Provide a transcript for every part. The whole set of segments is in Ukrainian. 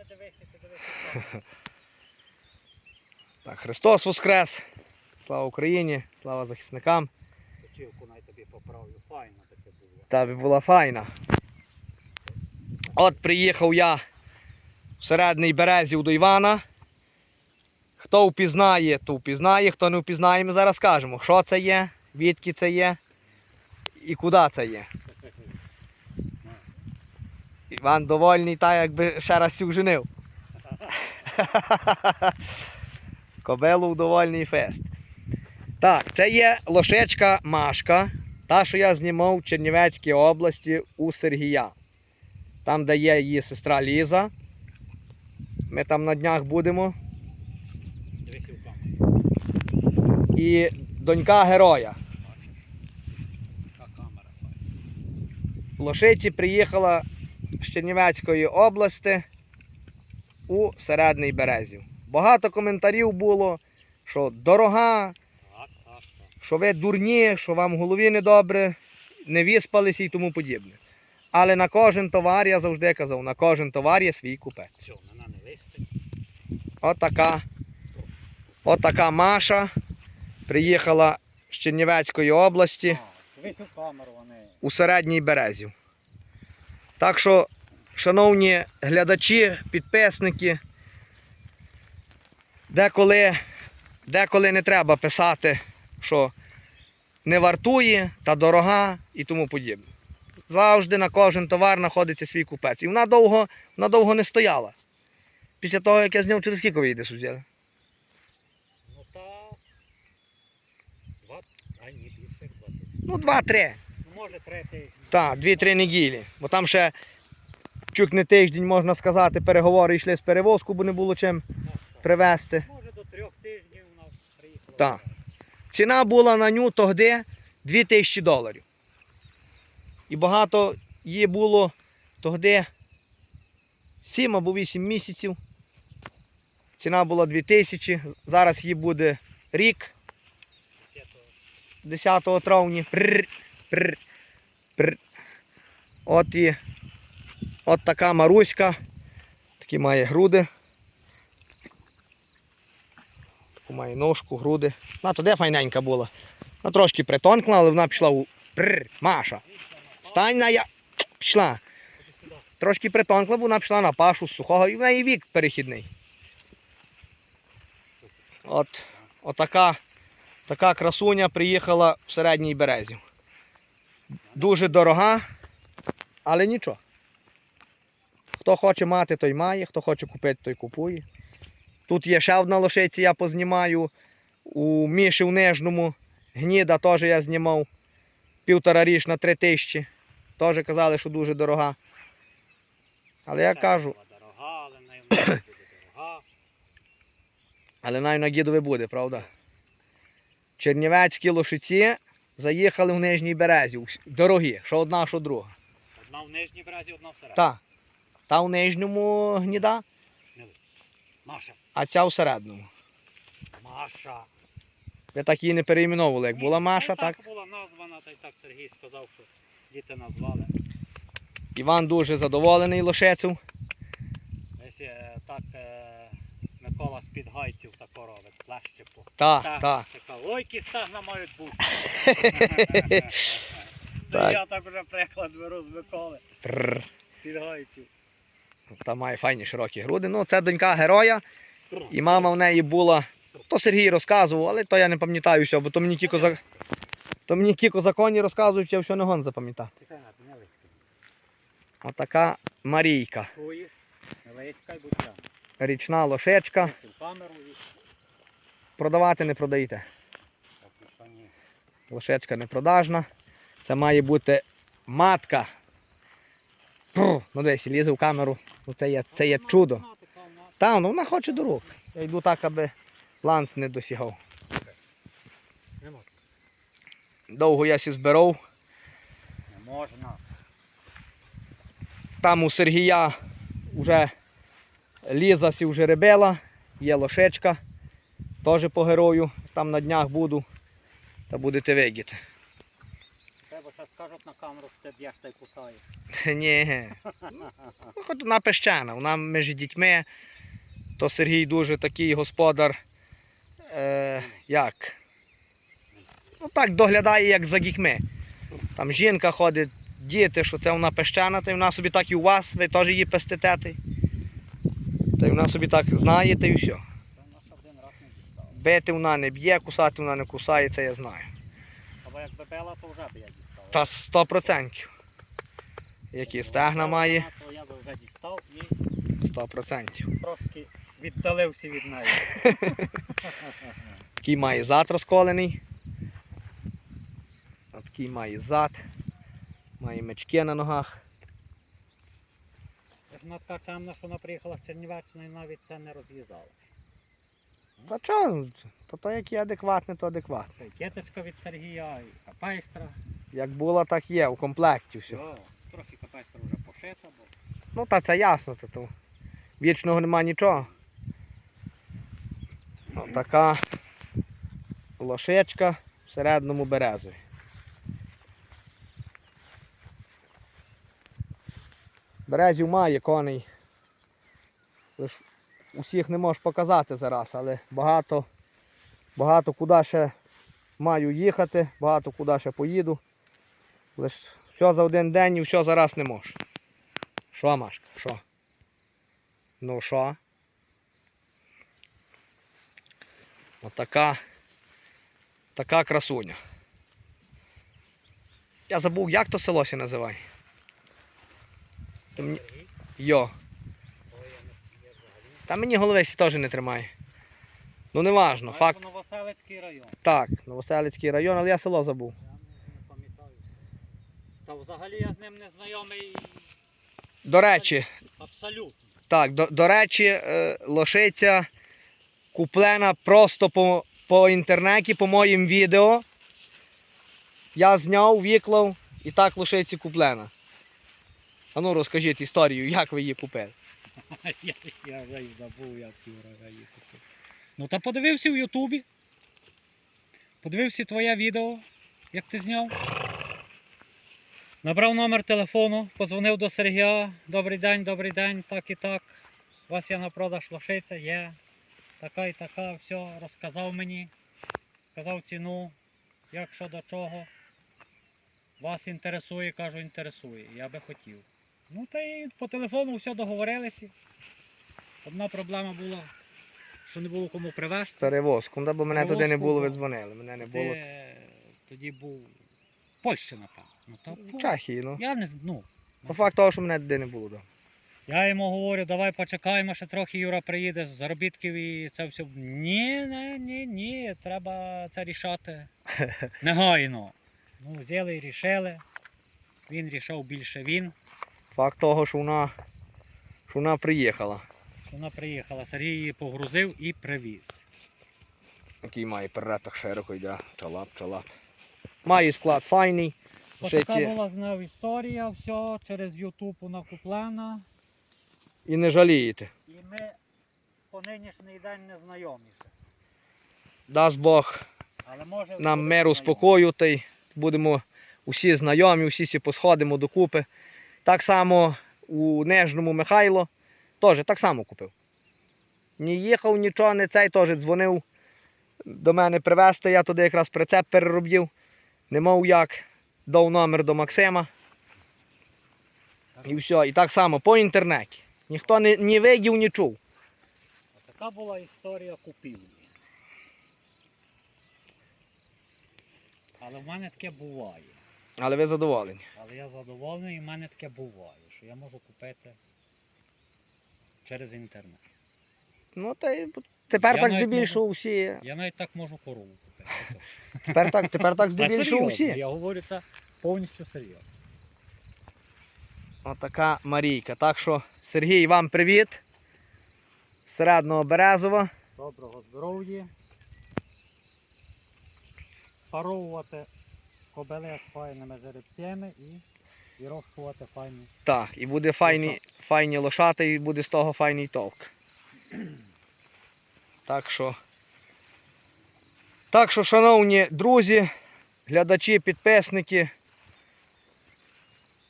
не дивися, ти дивися. Так, Христос Воскрес! Слава Україні! Слава захисникам! Точівку най тобі поправлю. Файно таке було. Та би була файна. От приїхав я в середній березів до Івана. Хто впізнає, то впізнає, хто не впізнає, ми зараз скажемо, що це є, відки це є і куди це є. Іван довольний, та якби ще раз сюк женив. Кобилу довольний фест. Так, це є лошечка Машка, та, що я знімав в Чернівецькій області у Сергія. Там, де є її сестра Ліза. Ми там на днях будемо. І донька героя. Лошиці приїхала з Чернівецької області у Середний Березів. Багато коментарів було, що дорога, що ви дурні, що вам в голові недобре, не виспалися і тому подібне. Але на кожен товар, я завжди казав, на кожен товар є свій купець. Отака, отака Маша приїхала з Чернівецької області у середній березів. Так що, шановні глядачі, підписники, деколи, деколи не треба писати, що не вартує та дорога і тому подібне. Завжди на кожен товар знаходиться свій купець. І вона довго, вона довго не стояла. Після того, як я зняв через скільки ви її? Ну та. Два. А ні, більше два. Ну, два-три. Може тижні. Так, дві-три неділі. Бо там ще чук не тиждень, можна сказати, переговори йшли з перевозку, бо не було чим привезти. Може до трьох тижнів у нас приїхала. Так. Ціна була на ню тогди 2000 доларів. І багато її було тогди 7 або 8 місяців. Ціна була 2000, зараз їй буде рік. 10 травня. Пррр, пррр, пррр. От і от така Маруська. Такі має груди. Таку має ножку, груди. Вона туди файненька була. Вона трошки притонкла, але вона пішла у. Пррр, Маша. Стань на я. Пішла. Трошки притонкла, бо вона пішла на пашу з сухого і в неї вік перехідний. От, отака така красуня приїхала в середній березі. Дуже дорога, але нічого. Хто хоче мати, той має, хто хоче купити, той купує. Тут є ще одна лошиця, я познімаю. У Міші в Нижному. Гніда теж я знімав. Півтора річ на три тисячі. Теж казали, що дуже дорога. Але я кажу, Дорога, але буде дорога. але навіть на гідові буде, правда? Чернівецькі лошиці заїхали в Нижній Березі. Дорогі, що одна, що друга. Одна в нижній бразі, одна всередині. Та. Та в нижньому гніда, Маша. а ця в середньому. Маша. Ви так її не переіменовували. Як була Маша, так. так була названа, та й так Сергій сказав, що діти назвали. Іван дуже задоволений лошецю. Ось е, так е, Микола з-під гайців тако робить, плеще по. Так, Так, так. Така, ой, які стегна мають бути. Так. Та Я так вже приклад беру з Миколи, під гайців. Та має файні широкі груди. Ну, це донька героя. І мама в неї була. То Сергій розказував, але то я не пам'ятаю все, бо то мені тільки за. То мені тільки законі розказують, я все не гон запам'ятав. Отака Марійка. Чуєш? Не лискай, будь. Річна лошечка. Продавати не продаєте. Лошечка непродажна. Це має бути матка. Пру, ну десь лізе в камеру. Ну, це, є, це є чудо. Та, ну вона хоче до рук. Я йду так, аби ланц не досягав. Довго я сі збирав. Не можна. Там у Сергія вже ліза сі вже ребела, є лошечка. Теж по герою. Там на днях буду. Та будете видіти. Треба ще кажуть на камеру, що ти б'єш та й кусаєш. Ні. Ну, хоч вона пещена, вона між дітьми. То Сергій дуже такий господар. Е, як? Ну так доглядає, як за дітьми. Там жінка ходить, діти, що це вона пещена, й вона собі так і у вас, ви теж її пестите. Та й- вона собі так знає, та й все. Бити вона не б'є, кусати вона не кусає, це я знаю. Або якби била, то вже б я дістав. Та 100%. Які стегна має, То я би вже дістав і 100%. трошки віддалився від неї. Такий має зад розколений. Такий має зад. Має мечки на ногах. Вона така темна, що вона приїхала з Чернівеччини і навіть це не розв'язала. Та чого? То, то як є адекватне, то адекватне. Кіточка від Сергія, і капейстра. Як було, так є, у комплекті все. О, трохи капейстра вже пошита, бо Ну та це ясно, то, то вічного нема нічого. О, така лошичка в середньому березові. Березів має коней. Лиш усіх не можеш показати зараз, але багато, багато куди ще маю їхати, багато куди ще поїду. Лиш все за один день і все зараз не можу. Що, Машка? Що? Ну що? Отака. Така красуня. Я забув, як то село ся називає. Та мені... Йо. Та мені головисі теж не тримає. Ну не важно, факт. Новоселицький район. Так, Новоселицький район, але я село забув. Та взагалі я з ним не знайомий До речі, абсолютно. Так, до, до речі, е, лошиця куплена просто по, по інтернеті, по моїм відео. Я зняв, виклав і так лошиці куплена. А ну розкажіть історію, як ви її купили. Я, вже й забув, як Юра її купив. Ну та подивився в Ютубі. Подивився твоє відео, як ти зняв. Набрав номер телефону, подзвонив до Сергія. Добрий день, добрий день, так і так. У вас є на продаж лошиця, є. Така і така, все, розказав мені. Сказав ціну, як що до чого. Вас інтересує, кажу, інтересує. Я би хотів. Ну та й по телефону все договорилися. Одна проблема була, що не було кому привезти. Перевозку, да, бо мене туди не було, ви дзвонили. Мене не було. тоді був Польща, напевно. Ну, та, Чехії, ну. Я не ну, По факту того, що мене туди не було. Да. я йому говорю, давай почекаємо, ще трохи Юра приїде з заробітків і це все. Ні, ні, ні, ні, треба це рішати негайно. Ну, взяли і рішили. Він рішав більше він. Факт того, що вона, що вона приїхала. Вона приїхала, Сергій її погрузив і привіз. Який має перетах широко йде. Чалап, чалап. Має склад файний. Ось така Лошиці була з нею історія, все через Ютуб вона куплена. і не жалієте. І ми по нинішній день не знайомі. Дасть Бог Але може нам миру, спокою, та й будемо усі знайомі, усі сі посходимо докупи. Так само у Нежному Михайло теж так само купив. Не їхав нічого, не цей теж дзвонив до мене привезти, я туди якраз прицеп переробив. Не мав як. Дав номер до Максима і все. І так само по інтернеті. Ніхто не, ні видів, ні чув. Така була історія купівлі. Але в мене таке буває. Але ви задоволені. Але я задоволений, і в мене таке буває, що я можу купити через інтернет. Ну, та й тепер Я так навіть здебільшого всі. Я навіть так можу корову купити. Тепер так, тепер так Та здебільшого серйозно, всі. Я говорю це повністю серйозно. Отака Марійка. Так що, Сергій, вам привіт. з Середного Березова. Доброго здоров'я. Паровувати кобели з файними жеребцями і вирощувати файні. Так, і буде файні, файні лошати, і буде з того файний толк. Так що. Так що, шановні друзі, глядачі, підписники,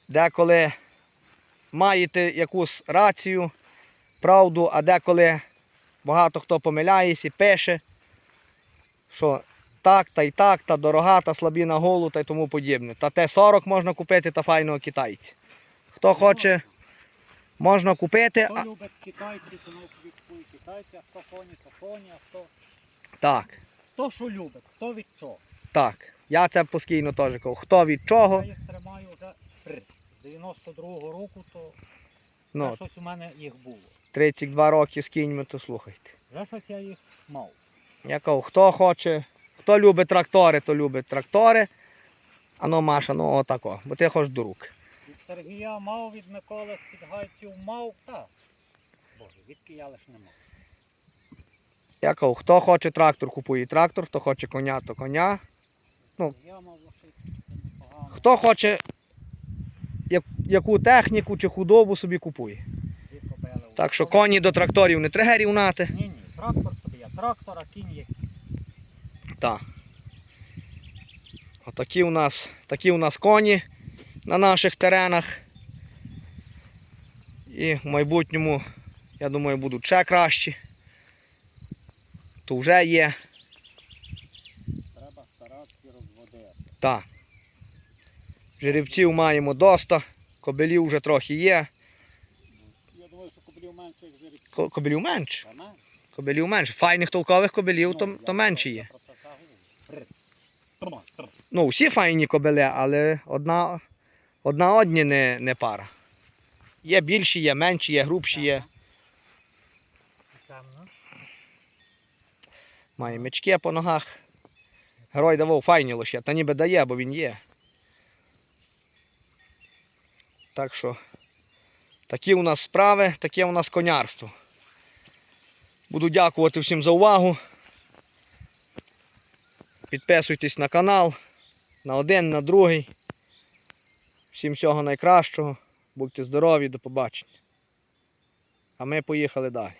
деколи маєте якусь рацію, правду, а деколи багато хто помиляється і пише, що так, та й так, та дорога, та слабі на голу та й тому подібне. Та Т-40 можна купити та файного китайця. Хто хоче, можна купити. Хто любить китайці, то не собі купує китайці, а хто коні, то коні, а хто. Так, Хто що любить, хто від чого. так. Я це постійно теж кажу. Хто від чого, Я їх тримаю вже з 92-го року, то ну, щось у мене їх було. 32 роки з кіньми, то слухайте. Вже щось я їх мав. Я кажу, хто хоче, хто любить трактори, то любить трактори. А ну, Маша, ну отако, бо ти хочеш до рук. Від Сергія мав, від Миколи з Підгайців мав, так. Боже, відки я лиш не мав. Я кажу, хто хоче трактор, купує трактор, хто хоче коня, то коня. Ну. Я мав непогано. Хто хоче як- яку техніку чи худобу собі купує. Дві кобили Так що коні до тракторів не треба рівнати. Ні, ні, трактор собі є. Трактор, а кінь є. Так. Отакі у нас, такі у нас коні на наших теренах. І в майбутньому, я думаю, будуть ще кращі. То вже є. Треба старатися розводити. Так. Жеребців маємо доста, кобилів вже трохи є. Я думаю, що кобилів менше, як жеребців. Ко- Кобилів менше. Та менше. Файних толкових кобилів, то, Ну, то я менше є. Ну, всі файні кобили, але одна, одна одні не, не пара. Є більші, є менші, є грубші, є. Має мечки по ногах. Герой давав файні лише, та ніби дає, бо він є. Так що такі у нас справи, таке у нас конярство. Буду дякувати всім за увагу. Підписуйтесь на канал, на один, на другий. Всім всього найкращого. Будьте здорові, до побачення. А ми поїхали далі.